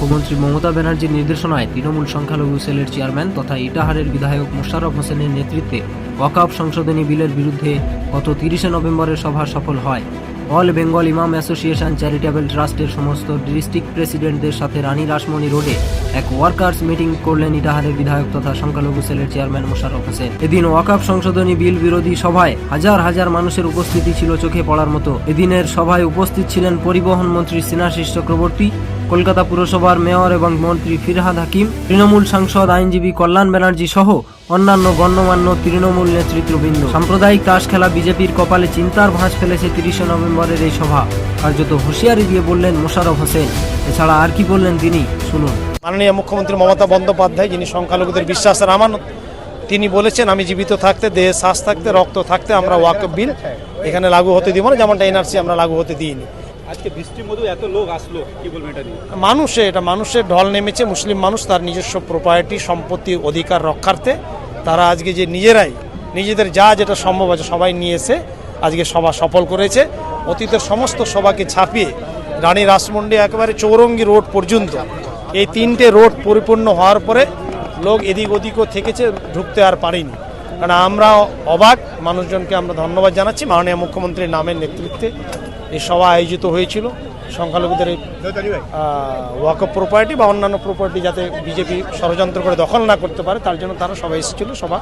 মুখ্যমন্ত্রী মমতা ব্যানার্জির নির্দেশনায় তৃণমূল সংখ্যালঘু সেলের চেয়ারম্যান তথা ইটাহারের বিধায়ক মোশাররফ হোসেনের নেতৃত্বে ওয়াকাফ সংশোধনী বিলের বিরুদ্ধে গত তিরিশে নভেম্বরের সভা সফল হয়। অল বেঙ্গল ইমাম অ্যাসোসিয়েশন চ্যারিটেবল ট্রাস্টের সমস্ত ডিস্ট্রিক্ট প্রেসিডেন্টদের সাথে রানী রাসমণি রোডে এক ওয়ার্কার্স মিটিং করলেন ইটাহারের বিধায়ক তথা সংখ্যালঘু সেলের চেয়ারম্যান মোশাররফ হোসেন। এদিন ওয়াকাফ সংশোধনী বিল বিরোধী সভায় হাজার হাজার মানুষের উপস্থিতি ছিল চোখে পড়ার মতো। এদিনের সভায় উপস্থিত ছিলেন পরিবহন মন্ত্রী সিনাশিস চক্রবর্তী কলকাতা পুরসভার মেয়র এবং মন্ত্রী ফিরহাদ হাকিম, তৃণমূল সাংসদ আইনজীবী কল্যাণ ব্যানার্জি সহ অন্যান্য গণ্যমান্য তৃণমূল নেতৃত্ববৃন্দ। সাম্প্রদায়িক তাস খেলা বিজেপির কপালে চিন্তার ভাঁজ ফেলেছে তিরিশে নভেম্বরের এই সভা। কার্যত হুঁশিয়ারি দিয়ে বললেন মোশাররফ হোসেন। এছাড়া আর কি বললেন তিনি? শুনুন। মাননীয় মুখ্যমন্ত্রী মমতা বন্দ্যোপাধ্যায়, যিনি সংখ্যালঘুদের বিশ্বাসের আমানত, তিনি বলেছেন, আমি জীবিত থাকতে, দেহে শ্বাস থাকতে, রক্ত থাকতে আমরা ওয়াকফ বিল এখানে লাগু হতে দিব না, যেমনটা এনআরসি আমরা লাগু হতে দিইনি। আজকে বৃষ্টির মধ্যে এত লোক আসলো, কি বলবেন এটা নিয়ে? মানুষে, এটা মানুষের ঢল নেমেছে, মুসলিম মানুষ তার নিজস্ব প্রপার্টি সম্পত্তি, অধিকার রক্ষার্থে। তারা আজকে যে নিজেরাই, নিজেদের যা যেটা সম্ভব আছে সবাই নিয়ে এসে আজকে সভা সফল করেছে। অতীতের সমস্ত সভাকে ছাপিয়ে রানী রাসমন্ডি একেবারে চৌরঙ্গি রোড পর্যন্ত, এই তিনটে রোড পরিপূর্ণ হওয়ার পরে লোক এদিক ওদিকও থেকেছে, ঢুকতে আর পারিনি। কারণ আমরা অবাক, মানুষজনকে আমরা ধন্যবাদ জানাচ্ছি। মাননীয় মুখ্যমন্ত্রীর নামের নেতৃত্বে এই সভা আয়োজিত হয়েছিল সংখ্যালঘুদের এই অফ প্রপার্টি বা অন্যান্য প্রপার্টি যাতে বিজেপি ষড়যন্ত্র করে দখল না করতে পারে, তার জন্য তারা সবাই এসেছিল, সভা।